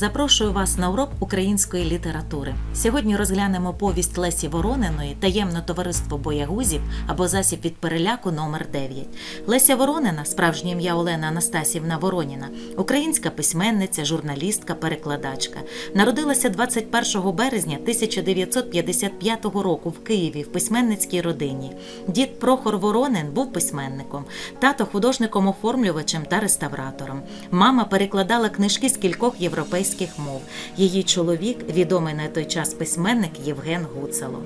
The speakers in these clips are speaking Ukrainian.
Запрошую вас на урок української літератури. Сьогодні розглянемо повість Лесі Ворониної Таємне товариство боягузів або засіб від переляку номер 9 Леся Воронина, справжнє ім'я Олена Анастасівна Вороніна, українська письменниця, журналістка, перекладачка. Народилася 21 березня 1955 року в Києві в письменницькій родині. Дід Прохор Воронин був письменником, тато художником-оформлювачем та реставратором. Мама перекладала книжки з кількох європейських мов. Її чоловік, відомий на той час письменник Євген Гуцало.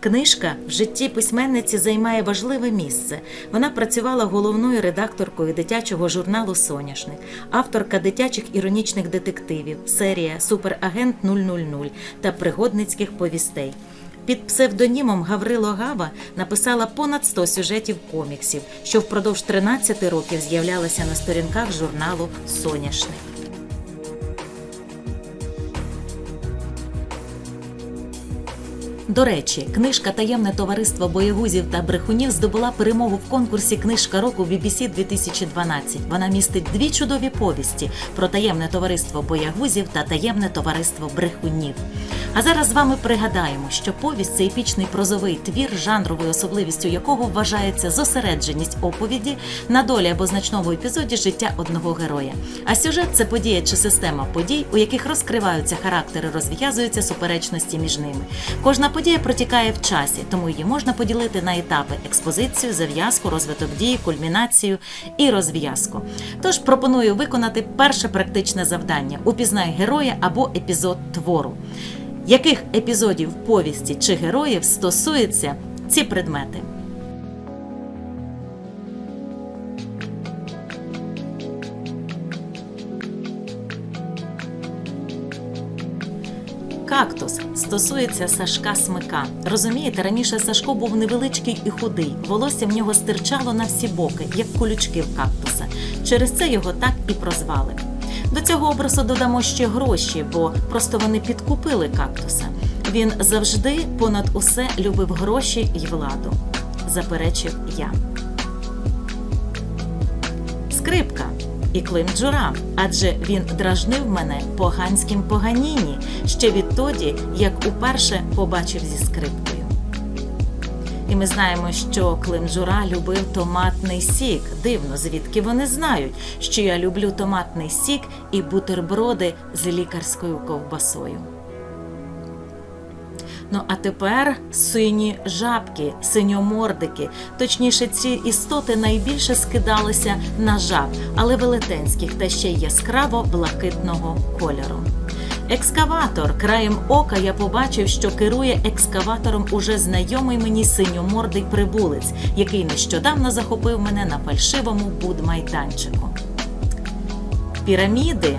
Книжка в житті письменниці займає важливе місце. Вона працювала головною редакторкою дитячого журналу Соняшник, авторка дитячих іронічних детективів, серія Суперагент 000 та пригодницьких повістей. Під псевдонімом Гаврило Гава написала понад 100 сюжетів коміксів, що впродовж 13 років з'являлися на сторінках журналу Соняшник. До речі, книжка Таємне товариство боєгузів та брехунів здобула перемогу в конкурсі Книжка року BBC 2012. Вона містить дві чудові повісті про таємне товариство боягузів та таємне товариство брехунів. А зараз з вами пригадаємо, що повість це епічний прозовий твір, жанровою особливістю якого вважається зосередженість оповіді на долі або значному епізоді життя одного героя. А сюжет це подія чи система подій, у яких розкриваються характери, розв'язуються суперечності між ними. Кожна подія протікає в часі, тому її можна поділити на етапи експозицію, зав'язку, розвиток дії, кульмінацію і розв'язку. Тож пропоную виконати перше практичне завдання: упізнай героя або епізод твору. Яких епізодів повісті чи героїв стосуються ці предмети? Кактус стосується Сашка Смика. Розумієте, раніше Сашко був невеличкий і худий. Волосся в нього стирчало на всі боки, як колючки в кактуса. Через це його так і прозвали. До цього образу додамо ще гроші, бо просто вони підкупили кактуса. Він завжди понад усе любив гроші й владу, заперечив я. Скрипка і Клим Джура, адже він дражнив мене поганським поганіні ще відтоді, як уперше побачив зі скрипкою. І ми знаємо, що Клим Джура любив томатний сік. Дивно, звідки вони знають, що я люблю томатний сік і бутерброди з лікарською ковбасою. Ну а тепер сині жабки, синьомордики. Точніше, ці істоти найбільше скидалися на жаб, але велетенських та ще й яскраво блакитного кольору. Екскаватор. Краєм ока я побачив, що керує екскаватором уже знайомий мені синьомордий прибулець, який нещодавно захопив мене на фальшивому будмайданчику. Піраміди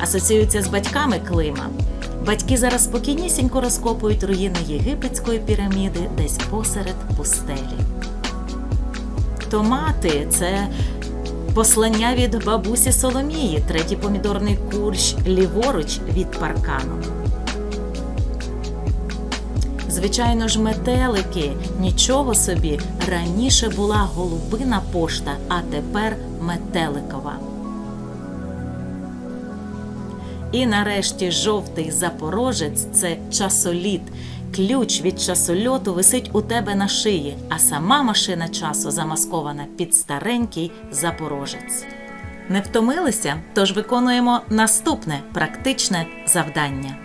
асоціюються з батьками Клима. Батьки зараз спокійнісінько розкопують руїни єгипетської піраміди десь посеред пустелі. Томати це послання від бабусі Соломії, третій помідорний курщ ліворуч від паркану. Звичайно ж, метелики нічого собі раніше була голубина пошта, а тепер метеликова. І нарешті жовтий запорожець це часоліт. Ключ від часольоту висить у тебе на шиї, а сама машина часу замаскована під старенький запорожець. Не втомилися? Тож виконуємо наступне практичне завдання.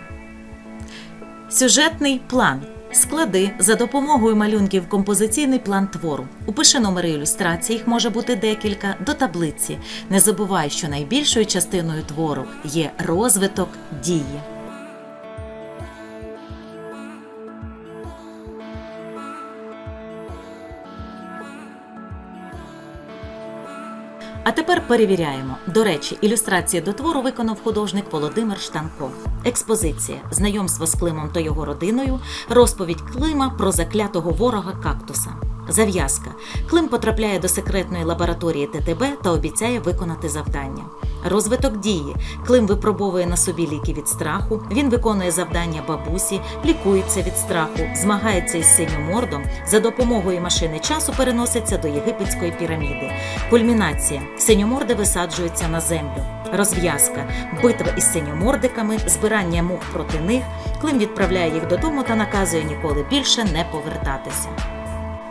Сюжетний план. Склади за допомогою малюнків композиційний план твору. Упиши номери ілюстрацій, їх може бути декілька, до таблиці. Не забувай, що найбільшою частиною твору є розвиток дії. А тепер перевіряємо. До речі, ілюстрації до твору виконав художник Володимир Штанко. Експозиція, знайомство з Климом та його родиною, розповідь Клима про заклятого ворога кактуса. Зав'язка. Клим потрапляє до секретної лабораторії ТТБ та обіцяє виконати завдання. Розвиток дії. Клим випробовує на собі ліки від страху. Він виконує завдання бабусі, лікується від страху, змагається із синьомордом. За допомогою машини часу переноситься до єгипетської піраміди. Кульмінація. Синьоморди висаджуються на землю. Розв'язка, битва із синьомордиками, збирання мух проти них. Клим відправляє їх додому та наказує ніколи більше не повертатися.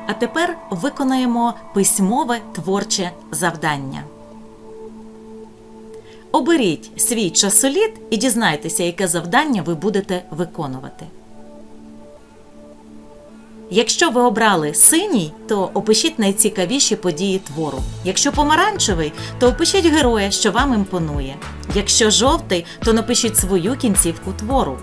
А тепер виконаємо письмове творче завдання. Оберіть свій часоліт і дізнайтеся, яке завдання ви будете виконувати. Якщо ви обрали синій, то опишіть найцікавіші події твору. Якщо помаранчевий, то опишіть героя, що вам імпонує. Якщо жовтий, то напишіть свою кінцівку твору.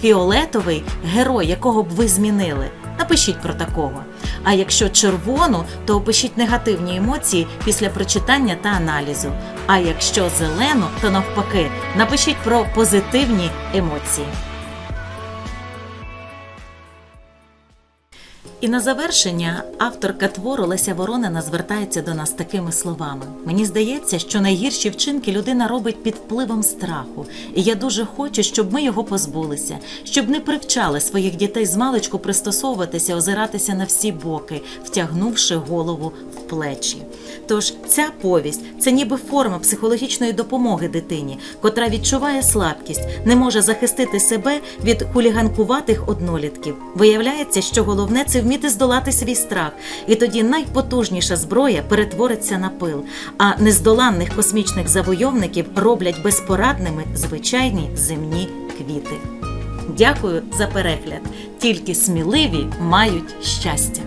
Фіолетовий герой, якого б ви змінили. Напишіть про такого. А якщо червону, то опишіть негативні емоції після прочитання та аналізу. А якщо зелено, то навпаки, напишіть про позитивні емоції. І на завершення авторка твору Леся Воронина звертається до нас такими словами: Мені здається, що найгірші вчинки людина робить під впливом страху, і я дуже хочу, щоб ми його позбулися, щоб не привчали своїх дітей з маличку пристосовуватися, озиратися на всі боки, втягнувши голову в плечі. Тож ця повість це ніби форма психологічної допомоги дитині, котра відчуває слабкість, не може захистити себе від хуліганкуватих однолітків. Виявляється, що головне це вміти здолати свій страх, і тоді найпотужніша зброя перетвориться на пил, а нездоланних космічних завойовників роблять безпорадними звичайні земні квіти. Дякую за перегляд. Тільки сміливі мають щастя.